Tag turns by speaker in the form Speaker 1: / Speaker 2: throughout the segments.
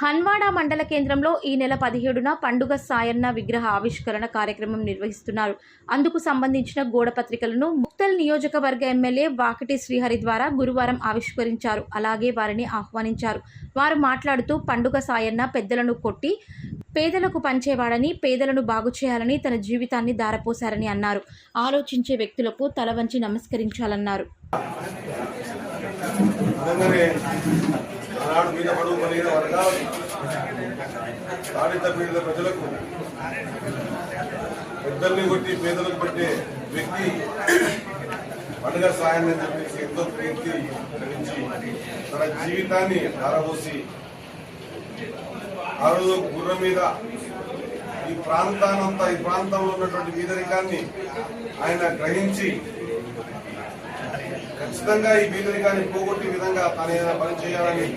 Speaker 1: హన్వాడ మండల కేంద్రంలో ఈ నెల పదిహేడున పండుగ సాయన్న విగ్రహ ఆవిష్కరణ కార్యక్రమం నిర్వహిస్తున్నారు. అందుకు సంబంధించిన గోడపత్రికలను ముక్తల్ నియోజకవర్గ ఎమ్మెల్యే వాకటి శ్రీహరి ద్వారా గురువారం ఆవిష్కరించారు. అలాగే వారిని ఆహ్వానించారు. వారు మాట్లాడుతూ పండుగ సాయన్న పెద్దలను కొట్టి పేదలకు పంచేవాడని పేదలను బాగు చేయాలని తన జీవితాన్ని దారపోశారని అన్నారు. ఆలోచించే వ్యక్తులకు తల వంచి నమస్కరించాలన్నారు.
Speaker 2: ఆనాడు మీద పడుగు కలిగిన వర్గాలు బాధిత పీడిత ప్రజలకు పెద్దల్ని కొట్టి పేదలకు పెట్టే వ్యక్తి పండుగ సాయాన్ని చెప్పేసి ఎంతో ప్రీతి కలిగించి తన జీవితాన్ని ధారపోసి ఆ రోజు గుర్ర మీద ఈ ప్రాంతానంతా ఈ ప్రాంతంలో ఉన్నటువంటి బీదరికాన్ని ఆయన గ్రహించి ఖచ్చితంగా ఈ బీదరికాన్ని పోగొట్టే విధంగా తన ఏదైనా పని చేయాలని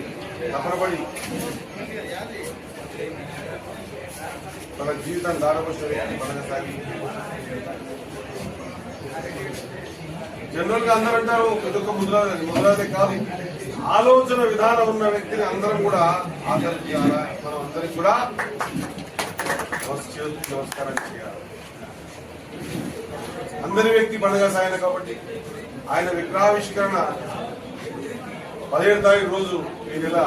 Speaker 2: తపనపడి. తన జీవితం దారపోసే కొనసాగి జనరల్ అందరూ అంటారు ఇదొక ముద్రాది ముద్రాదే కాదు. ఆలోచన విధానం ఉన్న వ్యక్తిని అందరం కూడా ఆదరించాలా? మనం అందరికి కూడా నమస్కారం చేయాలి. అందరి వ్యక్తి పండుగ సాయన కాబట్టి ఆయన విగ్రహావిష్కరణ పదిహేడు తారీఖు రోజు ఈ నెల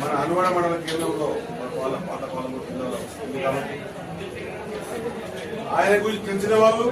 Speaker 2: మన అనువాడ మండల కేంద్రంలో వాళ్ళ పాత పాలమూరు జిల్లాలో ఉంది కాబట్టి ఆయన గురించి తెలిసిన వాళ్ళు